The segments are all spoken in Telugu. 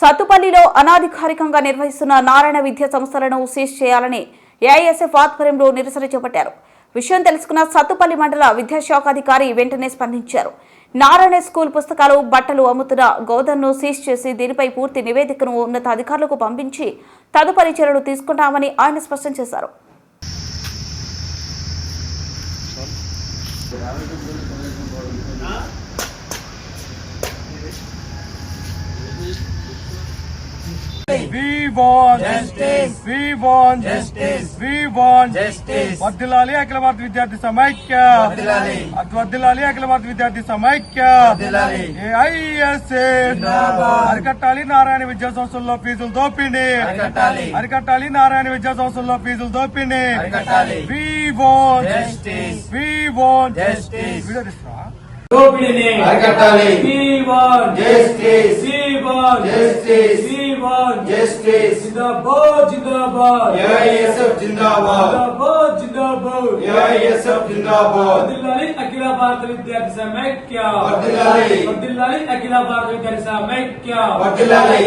సత్తుపల్లిలో అనాధికారికంగా నిర్వహిస్తున్న నారాయణ విద్యా సంస్థలను సీజ్ చేయాలని ఏఐఎస్ఎఫ్ ఆధ్వర్యంలో నిరసన చేపట్టారు. విషయం తెలుసుకున్న సత్తుపల్లి మండల విద్యాశాఖాధికారి వెంటనే స్పందించారు. నారాయణ స్కూల్ పుస్తకాలు బట్టలు అమ్ముతున్న గోదన్ను సీజ్ చేసి దీనిపై పూర్తి నివేదికను ఉన్నతాధికారులకు పంపించి తదుపరి చర్యలు తీసుకుంటామని ఆయన స్పష్టం చేశారు. We want Justice. We want Justice. We want Justice. వర్ధిల్లాలి అఖిల భారత విద్యార్థి సమైక్య వర్ధిల్లాలి అఖిల భారత విద్యార్థి సమైక్య. ఏఐఎస్ఏ. అరికట్టాలి నారాయణ విద్యా సంస్థల్లో ఫీజులు దోపిడి అరికట్టాలి. అరికట్టాలి నారాయణ విద్యా సంస్థల్లో ఫీజులు దోపిడి అరికట్టాలి. We want Justice. We want Justice. Video తీస్తావా? దోపిడీని అరికట్టాలి. Want Justice. Want Justice. Want Justice. జిందాబాద్ జిందాబాద్ ఏఐఎస్ఎఫ్ జిందాబాద్ జిందాబాద్ జిందాబాద్ ఏఐఎస్ఎఫ్ జిందాబాద్ వర్ధిల్లాలి అఖిల భారత విద్యార్థి సమైక్య వర్ధిల్లాలి. వర్ధిల్లాలి అఖిల భారత విద్యార్థి సమైక్య వర్ధిల్లాలి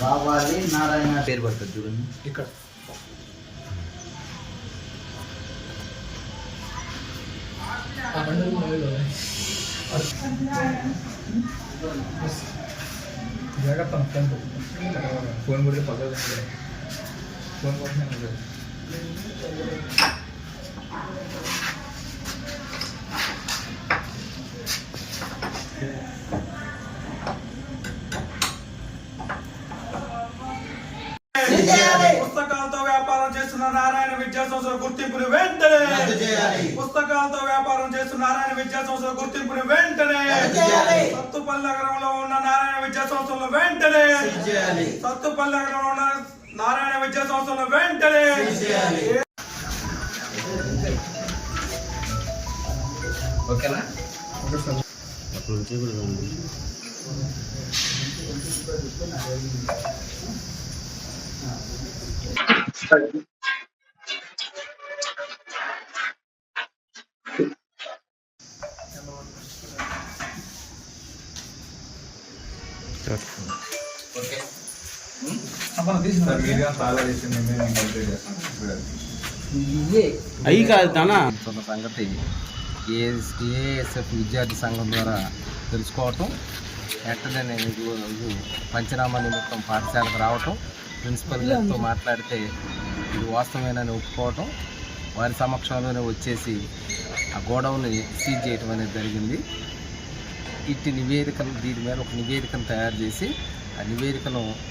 రావాలి నారాయణ పేరు పడుతుంది చూడండి ఇక్కడ ఫోన్ కొడితే పక్కన ఫోన్ కొట్టినా పుస్తకాలతో వ్యాపారం చేస్తున్న నారాయణ విద్యా సంస్థల గుర్తింపుని వెంటనే. పుస్తకాలతో వ్యాపారం చేస్తున్న నారాయణ విద్యా సంస్థల గుర్తింపుని వెంటనే. సత్తుపల్లి నగరంలో ఉన్న నారాయణ విద్యా సంస్థల వెంటనే. సత్తుపల్లి నగరంలో ఉన్న నారాయణ విద్యా సంస్థల వెంటనే. ఓకేనా ఓకే అయ్యి కాదు తనా? ఉన్న సంగతి ఏఎస్ ఏఎస్ఎఫ్ విద్యార్థి సంఘం ద్వారా తెలుసుకోవటం వెంటనే నేను ఈరోజు పంచనామా నిమిత్తం పాఠశాలకు రావటం ప్రిన్సిపల్ గారితో మాట్లాడితే ఇది వాస్తవమేనని ఒప్పుకోవటం వారి సమక్షంలోనే వచ్చేసి ఆ గోడౌన్ని సీజ్ చేయటం అనేది జరిగింది. ఇట్టి నివేదికను దీని మీద ఒక నివేదికను తయారు చేసి ఆ నివేదికను